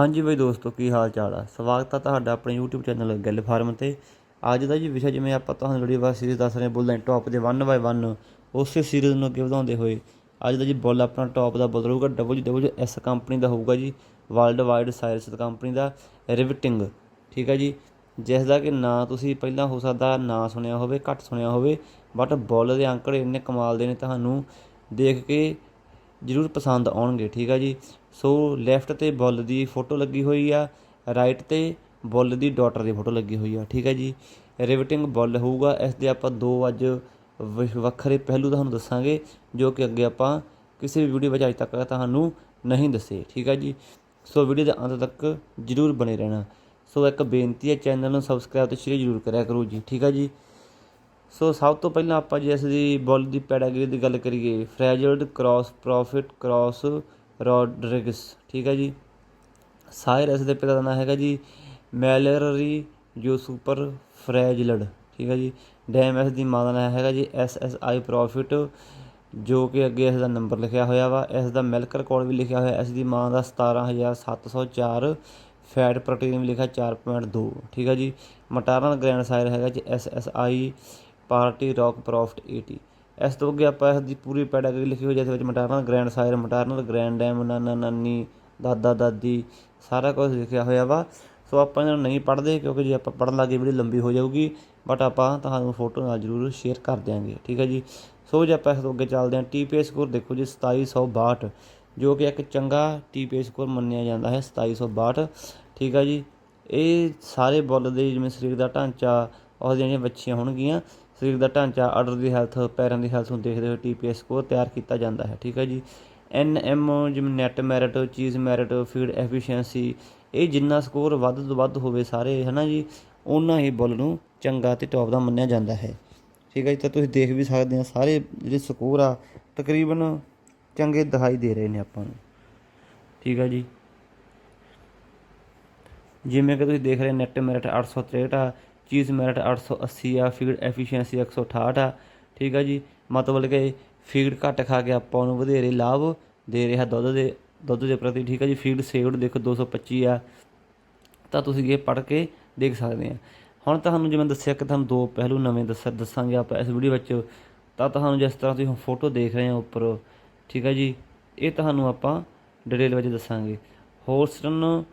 ਹਾਂਜੀ ਬਈ ਦੋਸਤੋ, ਕੀ ਹਾਲ ਚਾਲ ਆ? ਸਵਾਗਤ ਆ ਤੁਹਾਡਾ ਆਪਣੇ YouTube ਚੈਨਲ ਗੱਲ ਫਾਰਮ ਤੇ। ਅੱਜ ਦਾ ਜੀ ਵਿਸ਼ਾ ਜਿਵੇਂ ਆਪਾਂ ਤੁਹਾਨੂੰ ਵੀਡੀਓ ਬਾਅਦ ਸੀਰੀਜ਼ ਦੱਸ ਰਹੇ ਬੁੱਲ ਐਂਡ ਟੌਪ ਦੇ 1 ਬਾਈ 1 ਉਸੇ ਸੀਰੀਜ਼ ਨੂੰ ਅੱਗੇ ਵਧਾਉਂਦੇ ਹੋਏ। ਅੱਜ ਦਾ ਜੀ ਬੁੱਲ ਆਪਣਾ ਟੌਪ ਦਾ ਬੁੱਲ ਰਹੂਗਾ WWS ਕੰਪਨੀ ਦਾ ਹੋਊਗਾ ਜੀ ਵਰਲਡ ਵਾਈਡ ਸਾਇਰਸ ਕੰਪਨੀ ਦਾ ਰਿਵਟਿੰਗ ਠੀਕ ਹੈ ਜੀ? ਜਿਸ ਦਾ ਕਿ ਨਾਂ ਤੁਸੀਂ ਪਹਿਲਾਂ ਹੋ ਸਕਦਾ ਨਾਂ ਸੁਣਿਆ ਹੋਵੇ, ਘੱਟ ਸੁਣਿਆ ਹੋਵੇ ਬਟ ਬੁੱਲ ਦੇ ਅੰਕੜੇ ਇੰਨੇ ਕਮਾਲ ਦੇ ਨੇ, ਤੁਹਾਨੂੰ ਦੇਖ ਕੇ ਜ਼ਰੂਰ ਪਸੰਦ ਆਉਣਗੇ, ਠੀਕ ਆ ਜੀ? ਸੋ ਲੈਫਟ ਤੇ ਬੁੱਲ ਦੀ ਫੋਟੋ ਲੱਗੀ ਹੋਈ ਆ ਰਾਈਟ ਤੇ ਬੁੱਲ ਦੀ ਡਾਟਰ ਦੀ ਫੋਟੋ ਲੱਗੀ ਹੋਈ ਆ, ਠੀਕ ਹੈ ਜੀ। ਰਿਵਟਿੰਗ ਬੁੱਲ ਹੋਊਗਾ, ਇਸ ਦੇ ਆਪਾਂ ਦੋ ਅੱਜ ਵ- ਵੱਖਰੇ ਪਹਿਲੂ ਤੁਹਾਨੂੰ ਦੱਸਾਂਗੇ, ਜੋ ਕਿ ਅੱਗੇ ਆਪਾਂ ਕਿਸੇ ਵੀ ਵੀਡੀਓ ਵਿੱਚ ਅਜੇ ਤੱਕ ਤੁਹਾਨੂੰ ਨਹੀਂ ਦੱਸੇ, ਠੀਕ ਹੈ ਜੀ। ਸੋ ਵੀਡੀਓ ਦੇ ਅੰਤ ਤੱਕ ਜ਼ਰੂਰ ਬਣੇ ਰਹਿਣਾ। ਸੋ ਇੱਕ ਬੇਨਤੀ ਹੈ ਚੈਨਲ ਨੂੰ ਸਬਸਕ੍ਰਾਈਬ ਤੇ ਸ਼ੇਅਰ ਜ਼ਰੂਰ ਕਰਿਆ ਕਰੋ ਜੀ, ਠੀਕ ਹੈ ਜੀ। ਸੋ ਸਭ ਤੋਂ ਪਹਿਲਾਂ ਆਪਾਂ ਜੇ ਇਸ ਦੀ ਬੁੱਲ ਦੀ ਪੈਡਾਗਰੀ ਦੀ ਗੱਲ ਕਰੀਏ ਫਰੈਜਲਡ ਕ੍ਰਾਸ ਪ੍ਰੋਫਿਟ ਕ੍ਰਾਸ ਰੋਡਰਿਗਸ, ਠੀਕ ਹੈ ਜੀ। ਸਾਇਰਸ ਦੇ ਪਿਤਾ ਦਾ ਨਾਮ ਹੈਗਾ ਜੀ ਮੈਲਰੀ ਜੋ ਸੁਪਰ ਫਰੈਜਲਡ, ਠੀਕ ਹੈ ਜੀ। ਡੈਮ ਇਸ ਦੀ ਮਾਂ ਦਾ ਨਾਮ ਹੈਗਾ ਜੀ ਐਸ ਐਸ ਆਈ ਪ੍ਰੋਫਿਟ, ਜੋ ਕਿ ਅੱਗੇ ਇਸ ਦਾ ਨੰਬਰ ਲਿਖਿਆ ਹੋਇਆ ਵਾ। ਇਸ ਦਾ ਮਿਲਕ ਰਿਕਾਰਡ ਵੀ ਲਿਖਿਆ ਹੋਇਆ, ਇਸ ਦੀ ਮਾਂ ਦਾ 17704 ਫੈਟ ਪ੍ਰੋਟੀਨ ਵੀ ਲਿਖਿਆ 4.2 ਠੀਕ ਹੈ ਜੀ। ਮਟਰਨਲ ਗ੍ਰੈਂਡ ਸਾਇਰ ਹੈਗਾ ਜੀ S S I, party rock profit 80 ਇਸ ਤੋਂ ਅੱਗੇ ਆਪਾਂ ਇਸ ਦੀ ਪੂਰੀ ਪੈਡਾਗਰੀ ਲਿਖੀ ਹੋਈ ਜਿਸ ਵਿੱਚ maternal grand sire maternal grand dam ਨਾਨਾ, ਨਾਨੀ, ਦਾਦਾ, ਦਾਦੀ, ਸਾਰਾ ਕੁਝ ਲਿਖਿਆ ਹੋਇਆ ਵਾ। ਸੋ ਆਪਾਂ ਇਹਨਾਂ ਨੂੰ ਨਹੀਂ ਪੜ੍ਹਦੇ, ਕਿਉਂਕਿ ਜੇ ਆਪਾਂ ਪੜ੍ਹਨ ਲੱਗੇ ਵੀਡੀਓ ਲੰਬੀ ਹੋ ਜਾਊਗੀ ਬਟ ਆਪਾਂ ਤੁਹਾਨੂੰ ਫੋਟੋ ਨਾਲ ਜ਼ਰੂਰ ਸ਼ੇਅਰ ਕਰ ਦਿਆਂਗੇ, ਠੀਕ ਹੈ ਜੀ? ਸੋ ਜੇ ਆਪਾਂ ਇਸ ਤੋਂ ਅੱਗੇ ਚੱਲਦੇ ਹਾਂ। ਟੀਪੀਐਸ ਸਕੋਰ ਦੇਖੋ ਜੀ 2762 ਜੋ ਕਿ ਇੱਕ ਚੰਗਾ ਟੀਪੀਐਸ ਸਕੋਰ ਮੰਨਿਆ ਜਾਂਦਾ ਹੈ 2762 ਠੀਕ ਹੈ ਜੀ? ਇਹ ਸਾਰੇ ਬੁੱਲ ਦੇ ਜਿਵੇਂ ਸਰੀਰ ਦਾ ਢਾਂਚਾ, ਉਹ ਜਿਹੜੀਆਂ ਬੱਚੀਆਂ ਹੋਣਗੀਆਂ। ਸਰੀਰ ਦਾ ਢਾਂਚਾ, ਆਰਡਰ ਦੀ ਹੈਲਥ ਪੈਰਾਂ ਦੀ ਹੈਲਥ ਨੂੰ ਦੇਖਦੇ ਹੋਏ ਟੀਪੀਐਸ ਸਕੋਰ ਤਿਆਰ ਕੀਤਾ ਜਾਂਦਾ ਹੈ, ਠੀਕ ਹੈ ਜੀ? ਐਨ ਐਮ ਜਿਵੇਂ ਨੈਟ ਮੈਰਿਟ ਚੀਜ਼ ਮੈਰਿਟ ਫੀਡ ਐਫੀਸ਼ੀਐਂਸੀ ਇਹ ਜਿੰਨਾ ਸਕੋਰ ਵੱਧ ਤੋਂ ਵੱਧ ਹੋਵੇ ਸਾਰੇ, ਹਨਾ ਜੀ? ਉਹਨਾਂ ਹੀ ਬੁੱਲ ਨੂੰ ਚੰਗਾ ਤੇ ਟੌਪ ਦਾ ਮੰਨਿਆ ਜਾਂਦਾ ਹੈ, ਠੀਕ ਹੈ ਜੀ? ਤਾਂ ਤੁਸੀਂ ਦੇਖ ਵੀ ਸਕਦੇ ਆ, ਸਾਰੇ ਜਿਹੜੇ ਸਕੋਰ ਆ, ਤਕਰੀਬਨ ਚੰਗੇ ਦਿਖਾਈ ਦੇ ਰਹੇ ਨੇ ਆਪਾਂ ਨੂੰ, ਠੀਕ ਹੈ ਜੀ? ਜਿਵੇਂ ਕਿ ਤੁਸੀਂ ਦੇਖ ਰਹੇ ਨੈਟ ਮੈਰਿਟ 863 ਆ ਚੀਜ਼ ਮੈਰਿਟ 880 ਆ ਫੀਡ ਐਫੀਸ਼ੀਐਂਸੀ 168 ਆ। ਠੀਕ ਆ ਜੀ? ਮਤਲਬ ਕਿ ਫੀਡ ਘੱਟ ਖਾ ਕੇ ਆਪਾਂ ਨੂੰ ਵਧੇਰੇ ਲਾਭ ਦੇ ਰਿਹਾ ਦੁੱਧ ਦੇ ਦੁੱਧ ਦੇ ਪ੍ਰਤੀ। ਠੀਕ ਆ ਜੀ? ਫੀਡ ਸੇਵਡ ਦੇਖੋ 225 ਆ। ਤਾਂ ਤੁਸੀਂ ਇਹ ਪੜ੍ਹ ਕੇ ਦੇਖ ਸਕਦੇ ਆ। ਹੁਣ ਤੁਹਾਨੂੰ ਜਿਵੇਂ ਦੱਸਿਆ ਕਿ ਤੁਹਾਨੂੰ ਦੋ ਪਹਿਲੂ ਨਵੇਂ ਦੱਸ, ਦੱਸਾਂਗੇ ਆਪਾਂ ਇਸ ਵੀਡੀਓ ਵਿੱਚ। ਤਾਂ ਤੁਹਾਨੂੰ ਜਿਸ ਤਰ੍ਹਾਂ ਤੁਸੀਂ ਫੋਟੋ ਦੇਖ ਰਹੇ ਹੋ ਉੱਪਰ। ਠੀਕ ਹੈ ਜੀ? ਇਹ ਤੁਹਾਨੂੰ ਆਪਾਂ ਡਿਟੇਲ ਵਿੱਚ ਦੱਸਾਂਗੇ। ਹੋਰਸਟਨ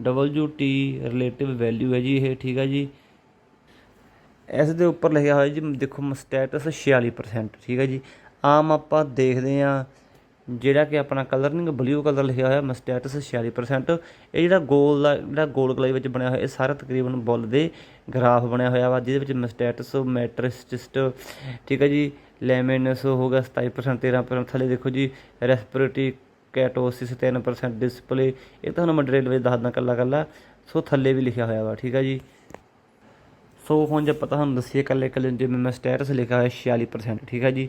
ਡਬਲਯੂ ਟੀ ਰਿਲੇਟਿਵ ਵੈਲਿਊ ਹੈ ਜੀ ਇਹ। ਠੀਕ ਹੈ ਜੀ? ਇਸ ਦੇ ਉੱਪਰ ਲਿਖਿਆ ਹੋਇਆ ਜੀ, ਦੇਖੋ ਸਟੇਟਸ 46% ਠੀਕ ਹੈ ਜੀ। ਆਮ ਆਪਾਂ ਦੇਖਦੇ ਆ ਜਿਹੜਾ ਕਿ ਆਪਣਾ ਕਲਰ ਨਹੀਂ ਬਲੂ ਕਲਰ ਲਿਖਿਆ ਹੋਇਆ ਮਸਟੈਟਸ 46% ਇਹ ਜਿਹੜਾ ਗੋਲ ਦਾ, ਜਿਹੜਾ ਗੋਲ ਕਲਾਈ ਵਿੱਚ ਬਣਿਆ ਹੋਇਆ, ਇਹ ਸਾਰਾ ਤਕਰੀਬਨ ਬੁੱਲ ਦੇ ਗ੍ਰਾਫ ਬਣਿਆ ਹੋਇਆ ਵਾ, ਜਿਹਦੇ ਵਿੱਚ ਮਸਟੈਟਸ ਮੈਟ੍ਰਿਸਟਿਸਟ ਠੀਕ ਹੈ ਜੀ ਲੈਮਿਨਸ ਹੋ ਗਿਆ 27% 13% ਥੱਲੇ ਦੇਖੋ ਜੀ ਰੈਸਪੀਰੇਟਰੀ ਕੈਟੋਸਿਸ 3% ਡਿਸਪਲੇ ਇਹ ਤੁਹਾਨੂੰ ਮੈਂ ਡਿਟੇਲ ਵਿੱਚ ਦੱਸਦਾ ਕੱਲਾ ਕੱਲਾ ਸੋ ਥੱਲੇ ਵੀ ਲਿਖਿਆ ਹੋਇਆ ਵਾ, ਠੀਕ ਹੈ ਜੀ। ਸੋ ਹੁਣ ਜੇ ਪਤਾ ਤੁਹਾਨੂੰ ਦੱਸੀਏ ਇਕੱਲੇ ਇਕੱਲੇ ਜਿਵੇਂ ਮੈਂ ਸਟੇਟਸ ਲਿਖਿਆ ਹੋਇਆ 46% ਠੀਕ ਹੈ ਜੀ।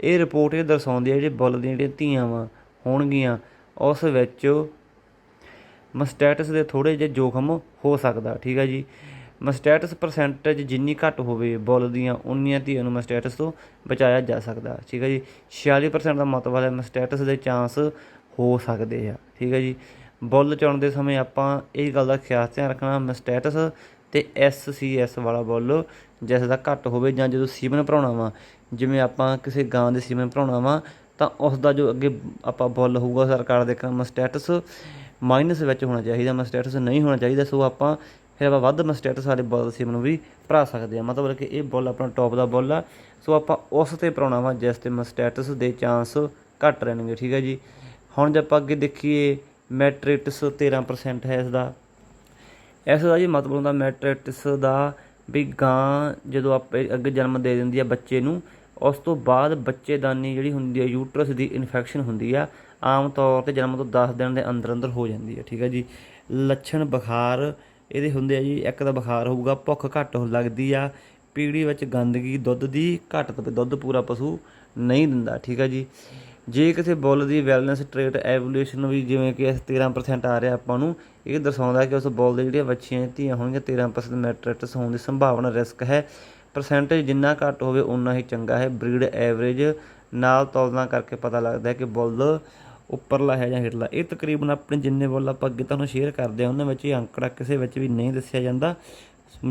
ਇਹ ਰਿਪੋਰਟ ਇਹ ਦਰਸਾਉਂਦੀ ਹੈ, ਜਿਹੜੇ ਬੁੱਲ ਦੀਆਂ ਜਿਹੜੀਆਂ ਧੀਆਂ ਵਾ ਹੋਣਗੀਆਂ, ਉਸ ਵਿੱਚ ਮਸਟੈਟਸ ਦੇ ਥੋੜੇ ਜਿਹੇ ਜੋਖਮ ਹੋ ਸਕਦਾ, ਠੀਕ ਹੈ ਜੀ। ਮਸਟੈਟਸ ਪਰਸੈਂਟੇਜ ਜਿੰਨੀ ਘੱਟ ਹੋਵੇ ਬੁੱਲ ਦੀਆਂ, ਉਨੀਆਂ ਧੀਆਂ ਨੂੰ ਮਸਟੈਟਸ ਤੋਂ ਬਚਾਇਆ ਜਾ ਸਕਦਾ, ਠੀਕ ਹੈ ਜੀ। 46% ਦਾ ਮਤਲਬ ਹੈ ਮਸਟੈਟਸ ਦੇ ਚਾਂਸ ਹੋ ਸਕਦੇ ਆ, ਠੀਕ ਹੈ ਜੀ। ਬੁੱਲ ਚੁਣਨ ਸਮੇਂ ਆਪਾਂ ਇਹ ਗੱਲ ਦਾ ਖਿਆਲ ਧਿਆਨ ਰੱਖਣਾ ਮਸਟੈਟਸ ਅਤੇ ਐਸ ਸੀ ਐਸ ਵਾਲਾ ਬੁੱਲ ਜਿਸ ਦਾ ਘੱਟ ਹੋਵੇ ਜਾਂ ਜਦੋਂ ਸੀਮਨ ਭਰਾਉਣਾ ਵਾ, ਜਿਵੇਂ ਆਪਾਂ ਕਿਸੇ ਗਾਂ ਦੇ ਸੀਮਨ ਭਰਾਉਣਾ ਵਾ, ਤਾਂ ਉਸ ਦਾ ਜੋ ਅੱਗੇ ਆਪਾਂ ਬੁੱਲ ਹੋਊਗਾ ਸਰਕਾਰ ਦੇ ਕੰਮ ਸਟੇਟਸ ਮਾਈਨਸ ਵਿੱਚ ਹੋਣਾ ਚਾਹੀਦਾ ਮਸਟੈਟਸ ਨਹੀਂ ਹੋਣਾ ਚਾਹੀਦਾ, ਸੋ ਆਪਾਂ ਫਿਰ ਆਪਾਂ ਵੱਧ ਮਸਟੈਟਸ ਵਾਲੇ ਬੁੱਲ ਸੀਮਨ ਵੀ ਭਰਾ ਸਕਦੇ ਆ ਮਤਲਬ ਕਿ ਇਹ ਬੁੱਲ ਆਪਣਾ ਟੌਪ ਦਾ ਬੁੱਲ ਆ। ਸੋ ਆਪਾਂ ਉਸ ਤੇ ਭਰਾਉਣਾ ਵਾ, ਜਿਸ ਤੇ ਮਸਟੈਟਸ ਦੇ ਚਾਂਸ ਘੱਟ ਰਹਿਣਗੇ, ਠੀਕ ਹੈ ਜੀ। ਹੁਣ ਜੇ ਆਪਾਂ ਅੱਗੇ ਦੇਖੀਏ ਮੈਟ੍ਰਿਟਸ 13% ਹੈ ਇਸ ਦਾ ਇਸ ਦਾ ਜੀ ਮਤਲਬ ਹੁੰਦਾ, ਮੈਟ੍ਰਿਟਸ ਦਾ ਵੀ ਗਾਂ ਜਦੋਂ ਆਪੇ ਅੱਗੇ ਜਨਮ ਦੇ ਦਿੰਦੀ ਆ ਬੱਚੇ ਨੂੰ, ਉਸ ਤੋਂ ਬਾਅਦ ਬੱਚੇਦਾਨੀ ਜਿਹੜੀ ਹੁੰਦੀ ਹੈ ਯੂਟਰਸ ਦੀ ਇਨਫੈਕਸ਼ਨ ਹੁੰਦੀ ਆ, ਆਮ ਤੌਰ ਤੇ ਜਨਮ ਤੋਂ 10 ਦਿਨ ਦੇ ਅੰਦਰ ਅੰਦਰ ਹੋ ਜਾਂਦੀ ਹੈ ਠੀਕ ਹੈ ਜੀ। ਲੱਛਣ ਬੁਖਾਰ, ਇਹਦੇ ਹੁੰਦੇ ਆ ਜੀ, ਇੱਕ ਤਾਂ ਬੁਖਾਰ ਹੋਊਗਾ, ਭੁੱਖ ਘੱਟ ਹੋ ਲੱਗਦੀ ਆ, ਪੀੜੀ ਵਿੱਚ ਗੰਦਗੀ, ਦੁੱਧ ਦੀ ਘੱਟ ਤਵੇ ਦੁੱਧ ਪੂਰਾ ਪਸ਼ੂ ਨਹੀਂ ਦਿੰਦਾ, ਠੀਕ ਹੈ ਜੀ। ਜੇ ਕਿਸੇ ਬੁੱਲ ਦੀ ਵੈਲਨੈਸ ਟ੍ਰੇਟ ਐਵੋਲੂਸ਼ਨ ਵੀ ਜਿਵੇਂ ਕਿ ਇਸ 13% ਆ ਰਿਹਾ ਆਪਾਂ ਨੂੰ, ਇਹ ਦਰਸਾਉਂਦਾ ਕਿ ਉਸ ਬੁੱਲ ਦੇ ਜਿਹੜੀਆਂ ਵੱਛੀਆਂ ਧੀਆਂ ਹੋਣਗੀਆਂ 13% ਮੈਟ੍ਰਿਟਸ ਹੋਣ ਦੀ ਸੰਭਾਵਨਾ ਰਿਸਕ ਹੈ। ਪਰਸੈਂਟੇਜ ਜਿੰਨਾ ਘੱਟ ਹੋਵੇ ਉਨਾ ਹੀ ਚੰਗਾ ਹੈ। ਬਰੀਡ ਐਵਰੇਜ ਨਾਲ ਤੁਲਨਾ ਕਰਕੇ ਪਤਾ ਲੱਗਦਾ ਹੈ ਕਿ ਬੁੱਲ ਉੱਪਰਲਾ ਹੈ ਜਾਂ ਹੇਠਲਾ। ਇਹ ਤਕਰੀਬਨ ਆਪਣੇ ਜਿੰਨੇ ਬੁੱਲ ਆਪਾਂ ਅੱਗੇ ਤੁਹਾਨੂੰ ਸ਼ੇਅਰ ਕਰਦੇ ਹਾਂ ਉਹਨਾਂ ਵਿੱਚ ਇਹ ਅੰਕੜਾ ਕਿਸੇ ਵਿੱਚ ਵੀ ਨਹੀਂ ਦੱਸਿਆ ਜਾਂਦਾ।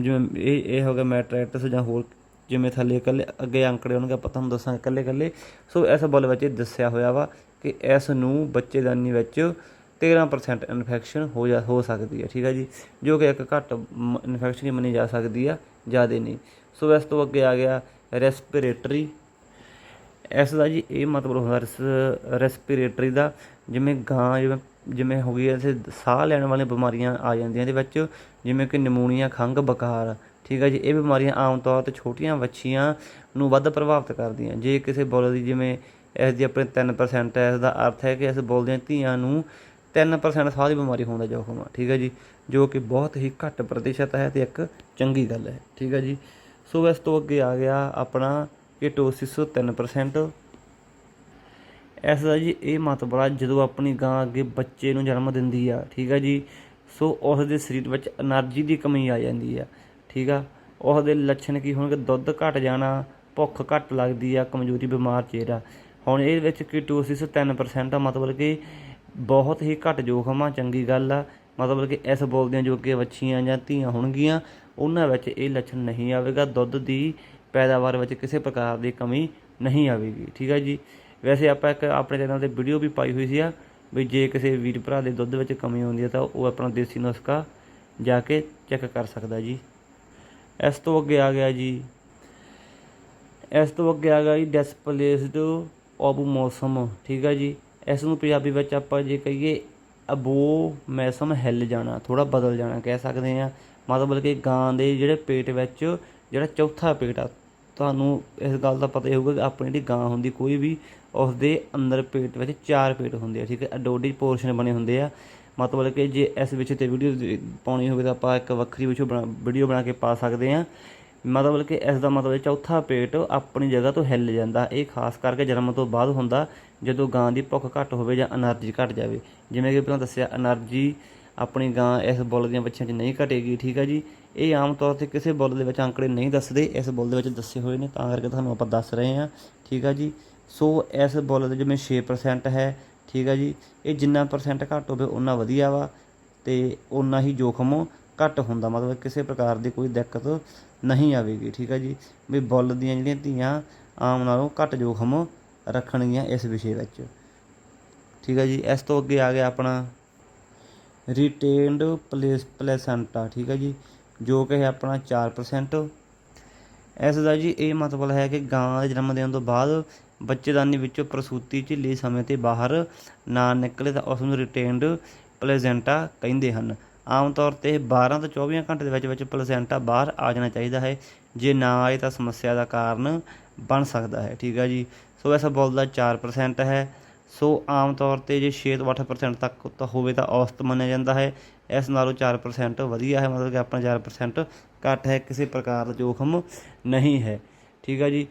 ਜਿਵੇਂ ਇਹ ਇਹ ਹੋ ਗਿਆ ਮੈਟਰੈਟਸ ਜਾਂ ਹੋਰ ਜਿਵੇਂ ਥੱਲੇ ਇਕੱਲੇ, ਅੱਗੇ ਅੰਕੜੇ ਹੋਣਗੇ, ਆਪਾਂ ਤੁਹਾਨੂੰ ਦੱਸਾਂਗੇ ਇਕੱਲੇ ਇਕੱਲੇ। ਸੋ ਇਸ ਬੋਲ ਵਿੱਚ ਇਹ ਦੱਸਿਆ ਹੋਇਆ ਵਾ ਕਿ ਇਸ ਨੂੰ ਬੱਚੇਦਾਨੀ ਵਿੱਚ 13% ਇਨਫੈਕਸ਼ਨ ਹੋ ਜਾ, ਹੋ ਸਕਦੀ ਹੈ, ਠੀਕ ਹੈ ਜੀ? ਜੋ ਕਿ ਇੱਕ ਘੱਟ ਇਨਫੈਕਸ਼ਨ ਹੀ ਮੰਨੀ ਜਾ ਸਕਦੀ ਆ, ਜ਼ਿਆਦਾ ਨਹੀਂ। ਸੋ ਇਸ ਤੋਂ ਅੱਗੇ ਆ ਗਿਆ ਰੈਸਪੀਰੇਟਰੀ ਇਸ ਦਾ ਜੀ ਇਹ ਮਤਲਬ ਹੁੰਦਾ ਰੈਸਪੀਰੇਟਰੀ ਦਾ, ਜਿਵੇਂ ਗਾਂ, ਜਿਵੇਂ ਜਿਵੇਂ ਹੋ ਗਈ ਐਸੇ ਸਾਹ ਲੈਣ ਵਾਲੀਆਂ ਬਿਮਾਰੀਆਂ ਆ ਜਾਂਦੀਆਂ ਇਹਦੇ ਵਿੱਚ, ਜਿਵੇਂ ਕਿ ਨਮੂਨੀਆ, ਖੰਘ, ਬੁਖਾਰ। ਠੀਕ ਹੈ ਜੀ? ਇਹ ਬਿਮਾਰੀਆਂ ਆਮ ਤੌਰ ਤੇ ਛੋਟੀਆਂ ਵੱਛੀਆਂ ਨੂੰ ਵੱਧ ਪ੍ਰਭਾਵਿਤ ਕਰਦੀਆਂ। ਜੇ ਕਿਸੇ ਬੋਲਰ ਦੀ ਜਿਵੇਂ ਇਸ ਦੀ ਆਪਣੇ 3% ਹੈ ਦਾ ਅਰਥ ਹੈ ਕਿ ਇਸ ਬੋਲ ਦੀਆਂ ਧੀਆਂ ਨੂੰ 3% ਸਾਹ ਦੀ ਬਿਮਾਰੀ ਹੋਣ ਦਾ ਜੋਖਮ ਹੈ ਠੀਕ ਹੈ ਜੀ? ਜੋ ਕਿ ਬਹੁਤ ਹੀ ਘੱਟ ਪ੍ਰਤੀਸ਼ਤ ਹੈ ਤੇ ਇੱਕ ਚੰਗੀ ਗੱਲ ਹੈ, ਠੀਕ ਹੈ ਜੀ? ਸੋ ਇਸ ਤੋਂ ਅੱਗੇ ਆ ਗਿਆ ਆਪਣਾ ਕੇਟੋਸਿਸ 3% ਇਸ ਦਾ ਜੀ ਇਹ ਮਤਬਰਾ ਜਦੋਂ ਆਪਣੀ ਗਾਂ ਅੱਗੇ ਬੱਚੇ ਨੂੰ ਜਨਮ ਦਿੰਦੀ ਆ, ਠੀਕ ਹੈ ਜੀ? ਸੋ ਉਸ ਦੇ ਸਰੀਰ ਵਿੱਚ એનર્ਜੀ ਦੀ ਕਮੀ ਆ ਜਾਂਦੀ ਆ। ਠੀਕ ਆ? ਉਸ ਦੇ ਲੱਛਣ ਕੀ ਹੋਣਗੇ? ਦੁੱਧ ਘਟ ਜਾਣਾ, ਭੁੱਖ ਘੱਟ ਲੱਗਦੀ ਆ, ਕਮਜ਼ੋਰੀ ਬਿਮਾਰ ਚਿਹਰਾ ਹੁਣ ਇਹ ਵਿੱਚ ਕੀਟੋਸਿਸ 3% ਆ, ਮਤਲਬ ਕਿ ਬਹੁਤ ਹੀ ਘੱਟ ਜੋਖਮ ਆ, ਚੰਗੀ ਗੱਲ ਆ। ਮਤਲਬ ਕਿ ਇਸ ਬੋਲਦਿਆਂ ਜੋ ਕਿ ਵੱਛੀਆਂ ਜਾਂ ਧੀਆਂ ਹੋਣਗੀਆਂ, ਉਹਨਾਂ ਵਿੱਚ ਇਹ ਲੱਛਣ ਨਹੀਂ ਆਵੇਗਾ। ਦੁੱਧ ਦੀ ਪੈਦਾਵਾਰ ਵਿੱਚ ਕਿਸੇ ਪ੍ਰਕਾਰ ਦੀ ਕਮੀ ਨਹੀਂ ਆਵੇਗੀ। ਠੀਕ ਆ ਜੀ? ਵੈਸੇ ਆਪਾਂ ਇੱਕ ਆਪਣੇ ਚੈਨਲ ਤੇ ਵੀਡੀਓ ਵੀ ਪਾਈ ਹੋਈ ਸੀ ਆ, ਵੀ ਜੇ ਕਿਸੇ ਵੀਰ ਭਰਾ ਦੇ ਦੁੱਧ ਵਿੱਚ ਕਮੀ ਆਉਂਦੀ ਹੈ ਤਾਂ ਉਹ ਆਪਣਾ ਦੇਸੀ ਨੁਸਖਾ ਜਾ ਕੇ ਚੈੱਕ ਕਰ ਸਕਦਾ ਜੀ। ਇਸ ਤੋਂ ਅੱਗੇ ਆ ਗਿਆ ਜੀ। ਇਸ ਤੋਂ ਅੱਗੇ ਆ ਗਿਆ ਜੀ ਡਿਸਪਲੇਸਡ ਆਫ ਮੌਸਮ, ਠੀਕ ਹੈ ਜੀ। ਇਸ ਨੂੰ ਪੰਜਾਬੀ ਵਿੱਚ ਆਪਾਂ ਜੇ ਕਹੀਏ ਅਬੋ ਮੌਸਮ, ਹਿੱਲ ਜਾਣਾ ਥੋੜਾ ਬਦਲ ਜਾਣਾ ਕਹਿ ਸਕਦੇ ਆ ਮਤਲਬ ਕਿ ਗਾਂ ਦੇ ਜਿਹੜੇ ਪੇਟ ਵਿੱਚ, ਜਿਹੜਾ ਚੌਥਾ ਪੇਟ ਆ, ਤੁਹਾਨੂੰ ਇਸ ਗੱਲ ਦਾ ਪਤਾ ਹੀ ਹੋਊਗਾ ਕਿ ਆਪਣੀ ਜਿਹੜੀ ਗਾਂ ਹੁੰਦੀ, ਕੋਈ ਵੀ ਉਸ ਦੇ ਅੰਦਰ ਪੇਟ ਵਿੱਚ ਚਾਰ ਪੇਟ ਹੁੰਦੇ ਆ, ਠੀਕ ਹੈ ਅਡੋਡੀ ਪੋਰਸ਼ਨ ਬਣੇ ਹੁੰਦੇ ਆ। ਮਤਲਬ ਕਿ ਜੇ ਇਸ ਵਿੱਚ ਤੇ ਵੀਡੀਓ ਪਾਉਣੀ ਹੋਵੇ ਤਾਂ ਆਪਾਂ ਇੱਕ ਵੱਖਰੀ ਵੀਡੀਓ ਬਣਾ ਕੇ ਪਾ ਸਕਦੇ ਆ ਮਤਲਬ ਕਿ ਇਸ ਦਾ ਮਤਲਬ ਚੌਥਾ ਪੇਟ ਆਪਣੀ ਜਗ੍ਹਾ ਤੋਂ ਹਿੱਲ ਜਾਂਦਾ। ਇਹ ਖਾਸ ਕਰਕੇ ਜਨਮ ਤੋਂ ਬਾਅਦ ਹੁੰਦਾ, ਜਦੋਂ ਗਾਂ ਦੀ ਭੁੱਖ ਘੱਟ ਹੋਵੇ ਜਾਂ એનર્ਜੀ ਘਟ ਜਾਵੇ। ਜਿਵੇਂ ਕਿ ਪਹਿਲਾਂ ਦੱਸਿਆ એનર્ਜੀ ਆਪਣੀ ਗਾਂ ਇਸ ਬੁੱਲ ਦੀਆਂ ਬੱਚਿਆਂ 'ਚ ਨਹੀਂ ਘਟੇਗੀ, ਠੀਕ ਹੈ ਜੀ? ਇਹ ਆਮ ਤੌਰ ਤੇ ਕਿਸੇ ਬੁੱਲ ਦੇ ਵਿੱਚ ਅੰਕੜੇ ਨਹੀਂ ਦੱਸਦੇ, ਇਸ ਬੁੱਲ ਦੇ ਵਿੱਚ ਦੱਸੇ ਹੋਏ ਨੇ, ਤਾਂ ਕਰਕੇ ਤੁਹਾਨੂੰ ਆਪਾਂ ਦੱਸ ਰਹੇ ਹਾਂ, ਠੀਕ ਹੈ ਜੀ? ਸੋ ਇਸ ਬੁੱਲ ਦੇ ਜਿਵੇਂ 6% ਹੈ ਠੀਕ ਹੈ ਜੀ। ਇਹ ਜਿੰਨਾ ਪਰਸੈਂਟ ਘੱਟ ਹੋਵੇ ਉਨਾ ਵਧੀਆ ਵਾ ਤੇ ਉਨਾ ਹੀ ਜੋਖਮ ਘੱਟ ਹੁੰਦਾ। ਮਤਲਬ ਕਿਸੇ ਪ੍ਰਕਾਰ ਦੀ ਕੋਈ ਦਿੱਕਤ ਨਹੀਂ ਆਵੇਗੀ, ਠੀਕ ਹੈ ਜੀ। ਵੀ ਬੁੱਲ ਦੀਆਂ ਜਿਹੜੀਆਂ ਧੀਆਂ ਆਮ ਨਾਲੋਂ ਘੱਟ ਜੋਖਮ ਰੱਖਣਗੀਆਂ ਇਸ ਵਿਸ਼ੇ ਵਿੱਚ। ਠੀਕ ਹੈ ਜੀ। ਇਸ ਤੋਂ ਅੱਗੇ ਆ ਗਿਆ ਆਪਣਾ ਰਿਟੇਨਡ ਪਲੇਸ ਪਲੇਸੈਂਟਾ ਠੀਕ ਹੈ ਜੀ। ਜੋ ਕਿ ਹੈ ਆਪਣਾ 4% ਇਸ ਦਾ ਜੀ ਇਹ ਮਤਲਬ ਹੈ ਕਿ ਗਾਂ ਦੇ ਜਨਮ ਦੇਣ ਤੋਂ ਬਾਅਦ ਬੱਚੇਦਾਨੀ ਵਿੱਚੋਂ ਪ੍ਰਸੂਤੀ ਢਿੱਲੇ ਸਮੇਂ ਤੇ ਬਾਹਰ ਨਾ ਨਿਕਲੇ ਤਾਂ ਉਸ ਨੂੰ ਰਿਟੇਨਡ ਪਲੇਜ਼ੈਂਟਾ ਕਹਿੰਦੇ ਹਨ। ਆਮ ਤੌਰ ਤੇ 12 ਤੋਂ 24 ਘੰਟੇ ਦੇ ਵਿੱਚ ਵਿੱਚ ਪਲੇਜ਼ੈਂਟਾ ਬਾਹਰ ਆ ਜਾਣਾ ਚਾਹੀਦਾ ਹੈ। ਜੇ ਨਾ ਆਏ ਤਾਂ ਸਮੱਸਿਆ ਦਾ ਕਾਰਨ ਬਣ ਸਕਦਾ ਹੈ। ਠੀਕ ਹੈ ਜੀ। ਸੋ ਇਸ ਬੁੱਲ ਦਾ 4% ਹੈ। ਸੋ ਆਮ ਤੌਰ ਤੇ ਜੇ 6 ਤੋਂ 8% ਤੱਕ ਤਾਂ ਹੋਵੇ ਤਾਂ ਔਸਤ ਮੰਨਿਆ ਜਾਂਦਾ ਹੈ। ਇਸ ਨਾਲੋਂ 4% ਵਧੀਆ ਹੈ। ਮਤਲਬ ਕਿ ਆਪਣਾ 4% ਘੱਟ ਹੈ। ਕਿਸੇ ਪ੍ਰਕਾਰ ਦਾ ਜੋਖਮ ਨਹੀਂ ਹੈ। ਠੀਕ ਹੈ ਜੀ।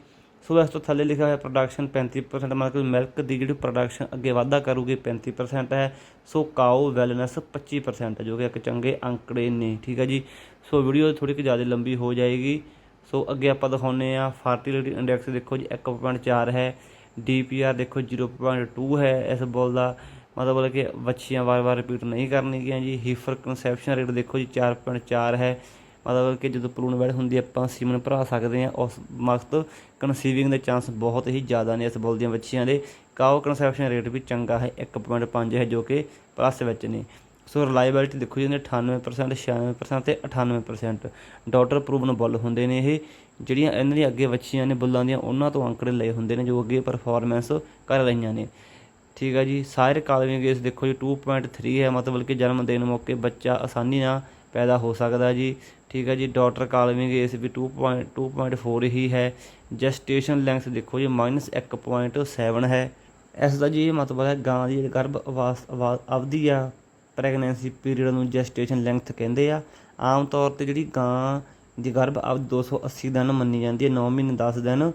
ਸੋ ਇਸ ਤੋਂ ਥੱਲੇ ਲਿਖਿਆ ਹੋਇਆ ਪ੍ਰੋਡਕਸ਼ਨ 35% ਮਤਲਬ ਕਿ ਮਿਲਕ ਦੀ ਜਿਹੜੀ ਪ੍ਰੋਡਕਸ਼ਨ ਅੱਗੇ ਵਾਧਾ ਕਰੂਗੀ 35% ਹੈ। ਸੋ ਕਾਓ ਵੈਲਨੈਸ 25% ਜੋ ਕਿ ਇੱਕ ਚੰਗੇ ਅੰਕੜੇ ਨੇ, ਠੀਕ ਹੈ ਜੀ। ਸੋ ਵੀਡੀਓ ਥੋੜੀ ਕਿ ਜ਼ਿਆਦਾ ਲੰਬੀ ਹੋ ਜਾਏਗੀ। ਸੋ ਅੱਗੇ ਆਪਾਂ ਦਿਖਾਉਨੇ ਆ ਫਰਟੀਲਿਟੀ ਇੰਡੈਕਸ ਦੇਖੋ ਜੀ 1.4 ਹੈ। ਡੀਪੀਆਰ ਦੇਖੋ 0.2 ਹੈ ਇਸ ਬੋਲ ਦਾ। ਮਤਲਬ ਕਿ ਵੱਛੀਆਂ ਵਾਰ-ਵਾਰ ਰਿਪੀਟ ਨਹੀਂ ਕਰਨਗੀਆਂ ਜੀ। ਹੀਫਰ ਕਨਸੈਪਸ਼ਨ ਰੇਟ ਦੇਖੋ ਜੀ 4.4 ਹੈ। ਮਤਲਬ ਕਿ ਜਦੋਂ ਭਰੂਣ ਵੈਲ ਹੁੰਦੀ ਆਪਾਂ ਸੀਮਨ ਭਰਾ ਸਕਦੇ ਹਾਂ। ਉਸ ਵਕਤ ਕਨਸੀਵਿੰਗ ਦੇ ਚਾਂਸ ਬਹੁਤ ਹੀ ਜ਼ਿਆਦਾ ਨੇ ਇਸ ਬੋਲ ਦੀਆਂ ਬੱਚੀਆਂ ਦੇ। ਕਾਓ ਕਨਸੈਪਸ਼ਨ ਰੇਟ ਵੀ ਚੰਗਾ ਹੈ 1.5 ਹੈ, ਜੋ ਕਿ ਪਲੱਸ ਵਿੱਚ ਨੇ। ਸੋ ਰਿਲਾਇਬਿਲਟੀ ਦੇਖੋ ਜੀ ਇਹਨੇ 98% 96% ਤੇ 98% ਡਾਟਰ ਪ੍ਰੂਵਨ ਬੁੱਲ ਹੁੰਦੇ ਨੇ ਇਹ। ਜਿਹੜੀਆਂ ਇਹਨਾਂ ਦੀਆਂ ਅੱਗੇ ਬੱਚੀਆਂ ਨੇ ਬੁੱਲਾਂ ਦੀਆਂ, ਉਹਨਾਂ ਤੋਂ ਅੰਕੜੇ ਲਏ ਹੁੰਦੇ ਨੇ, ਜੋ ਅੱਗੇ ਪਰਫਾਰਮੈਂਸ ਕਰ ਰਹੀਆਂ ਨੇ। ਠੀਕ ਹੈ ਜੀ ਸਾਰੇ ਕਾਲਮਿੰਗ ਇਸ ਦੇਖੋ ਜੀ 2.3 ਹੈ। ਮਤਲਬ ਕਿ ਜਨਮ ਦਿਨ ਮੌਕੇ ਬੱਚਾ ਆਸਾਨੀ ਨਾਲ ਪੈਦਾ ਹੋ ਸਕਦਾ ਜੀ। ਠੀਕ ਹੈ ਜੀ ਡਾਟਰ ਕਾਲਮਿੰਗ ਇਸ ਵੀ 2.2.4 ਹੀ ਹੈ। ਜੈਸਟੇਸ਼ਨ ਲੈਂਥ ਦੇਖੋ ਜੀ -1.7 ਹੈ। ਇਸ ਦਾ ਜੀ ਇਹ ਮਤਲਬ ਹੈ, ਗਾਂ ਦੀ ਜਿਹੜੀ ਗਰਭ ਅਵਾਸ ਅਵਾ- ਅਵਧੀ ਆ ਪ੍ਰੈਗਨੈਂਸੀ ਪੀਰੀਅਡ ਨੂੰ ਜੈਸਟੇਸ਼ਨ ਲੈਂਥ ਕਹਿੰਦੇ ਆ। ਆਮ ਤੌਰ ਤੇ ਜਿਹੜੀ ਗਾਂ ਦੀ ਗਰਭ ਅਵਧੀ 280 ਦਿਨ ਮੰਨੀ ਜਾਂਦੀ ਹੈ 9 ਮਹੀਨੇ 10 ਦਿਨ।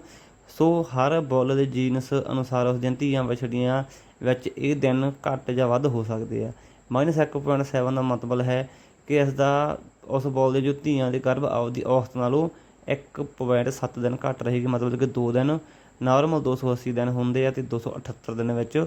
ਸੋ ਹਰ ਬੁੱਲ ਦੇ ਜੀਨਸ ਅਨੁਸਾਰ ਉਸ ਦੀਆਂ ਧੀਆਂ ਵਛੜੀਆਂ ਵਿੱਚ ਇਹ ਦਿਨ ਘੱਟ ਜਾਂ ਵੱਧ ਹੋ ਸਕਦੇ ਆ। -1.7 ਦਾ ਮਤਲਬ ਹੈ ਕਿ ਇਸ ਦਾ ਉਸ ਬੋਲ ਦੇ ਜੋ ਧੀਆਂ ਦੇ ਗਰਭ ਅਵਧੀ ਔਸਤ ਨਾਲੋਂ 1.7 ਦਿਨ ਘੱਟ ਰਹੇਗੀ, ਮਤਲਬ ਕਿ 2 ਦਿਨ ਨਾਰਮਲ 280 ਦਿਨ ਹੁੰਦੇ ਆ ਤੇ 278 ਦਿਨ ਵਿੱਚ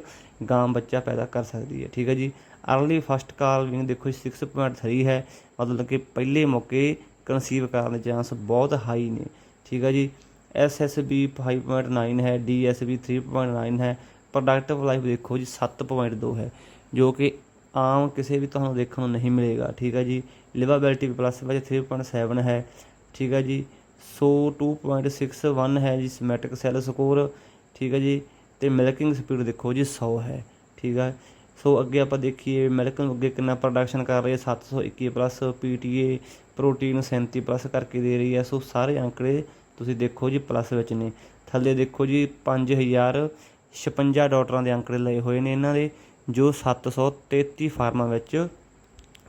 ਗਾਂ ਬੱਚਾ ਪੈਦਾ ਕਰ ਸਕਦੀ ਹੈ, ਠੀਕ ਹੈ ਜੀ? ਅਰਲੀ ਫਸਟ ਕਾਲਵਿੰਗ ਦੇਖੋ ਜੀ 6.3 ਹੈ, ਮਤਲਬ ਕਿ ਪਹਿਲੇ ਮੌਕੇ ਕਨਸੀਵ ਕਰਨ ਦੇ ਚਾਂਸ ਬਹੁਤ ਹਾਈ ਨੇ, ਠੀਕ ਹੈ ਜੀ? ਐਸਐਸਬੀ 5.9 ਹੈ ਡੀਐਸਬੀ 3.9 ਹੈ ਪ੍ਰੋਡਕਟਿਵ ਲਾਈਫ ਦੇਖੋ ਜੀ 7.2 ਹੈ, ਜੋ ਕਿ ਆਮ ਕਿਸੇ ਵੀ ਤੁਹਾਨੂੰ ਦੇਖਣ ਨੂੰ ਨਹੀਂ ਮਿਲੇਗਾ, ਠੀਕ ਹੈ ਜੀ? ਲਿਵਾਬਿਲਿਟੀ ਪਲੱਸ ਵਿੱਚ 3.7 ਹੈ, ਠੀਕ ਹੈ ਜੀ? ਸੋ 2.61 ਹੈ ਜੀ ਸਮੈਟਿਕ ਸੈੱਲ ਸਕੋਰ ਠੀਕ ਹੈ ਜੀ? ਤੇ ਮਿਲਕਿੰਗ ਸਪੀਡ ਦੇਖੋ ਜੀ 100 ਹੈ, ਠੀਕ ਹੈ ਸੋ ਅੱਗੇ ਆਪਾਂ ਦੇਖੀਏ ਮਿਲਕਿੰਗ ਅੱਗੇ ਕਿੰਨਾ ਪ੍ਰੋਡਕਸ਼ਨ ਕਰ ਰਹੀ ਹੈ? 721 ਪਲੱਸ ਪੀਟੀਏ ਪ੍ਰੋਟੀਨ 37 ਪਲੱਸ ਕਰਕੇ ਦੇ ਰਹੀ ਹੈ। ਸੋ ਸਾਰੇ ਅੰਕੜੇ ਤੁਸੀਂ ਦੇਖੋ ਜੀ ਪਲੱਸ ਵਿੱਚ ਨੇ। ਥੱਲੇ ਦੇਖੋ ਜੀ 5056 ਡਾਕਟਰਾਂ ਦੇ ਅੰਕੜੇ ਲਏ ਹੋਏ ਨੇ ਇਹਨਾਂ ਦੇ। ਜੋ 733 ਫਾਰਮਾਂ ਵਿੱਚ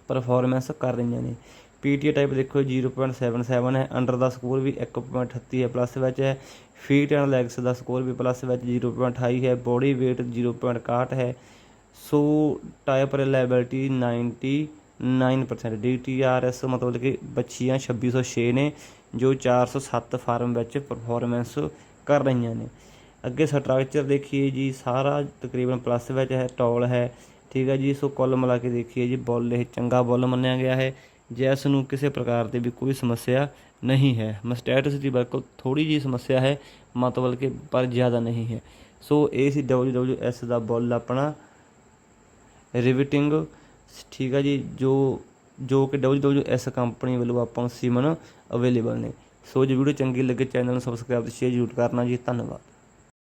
ਪਰਫਾਰਮੈਂਸ ਕਰ ਰਹੀਆਂ ਨੇ। ਪੀਟੀਏ ਟਾਈਪ ਦੇਖੋ 0.77 ਹੈ ਅੰਡਰ ਦਾ ਸਕੋਰ ਵੀ 1.38 ਹੈ ਪਲੱਸ ਵਿੱਚ ਹੈ। ਫੀਟ ਐਂਡ ਲੈਗਸ ਦਾ ਸਕੋਰ ਵੀ ਪਲੱਸ ਵਿੱਚ 0.28 ਹੈ। ਬੋਡੀ weight 0.61 ਹੈ। ਸੋ ਟਾਈਪ ਰਿਲਾਇਬਿਲਿਟੀ 99% DTRS ਮਤਲਬ ਕਿ ਬੱਚੀਆਂ 2606 ਨੇ, ਜੋ 407 ਫਾਰਮ ਵਿੱਚ ਪਰਫਾਰਮੈਂਸ ਕਰ ਰਹੀਆਂ ਨੇ। ਅੱਗੇ ਸਟਰਕਚਰ ਦੇਖੀਏ ਜੀ, ਸਾਰਾ ਤਕਰੀਬਨ ਪਲੱਸ ਵਿੱਚ ਹੈ ਟੌਲ ਹੈ, ਠੀਕ ਹੈ ਜੀ। ਸੋ ਕੁੱਲ ਮਿਲਾ ਕੇ ਦੇਖੀਏ ਜੀ, ਬੁੱਲ, ਇਹ ਚੰਗਾ ਬੁੱਲ ਮੰਨਿਆ ਗਿਆ ਹੈ। ਜੈਸ ਨੂੰ ਕਿਸੇ ਪ੍ਰਕਾਰ ਦੀ ਵੀ ਕੋਈ ਸਮੱਸਿਆ ਨਹੀਂ ਹੈ ਮਸਟੈਟਸ ਦੀ ਬਿਲਕੁਲ ਥੋੜੀ ਜੀ ਸਮੱਸਿਆ ਹੈ, ਮਤਲਬ ਕਿ ਪਰ ਜ਼ਿਆਦਾ ਨਹੀਂ ਹੈ। ਸੋ ਇਹ ਸੀ WWS ਦਾ ਬੁੱਲ ਆਪਣਾ। ਰਿਵਿਟਿੰਗ ਠੀਕ ਹੈ ਜੀ, ਜੋ ਜੋ ਕਿ WWS ਕੰਪਨੀ ਵੱਲੋਂ ਆਪਾਂ ਨੂੰ ਸੀਮਨ ਅਵੇਲੇਬਲ ਨੇ। ਸੋ ਜੇ ਵੀਡੀਓ ਚੰਗੀ ਲੱਗੇ ਚੈਨਲ ਨੂੰ ਸਬਸਕ੍ਰਾਈਬ ਤੇ ਸ਼ੇਅਰ ਜ਼ਰੂਰ ਕਰਨਾ ਜੀ। ਧੰਨਵਾਦ।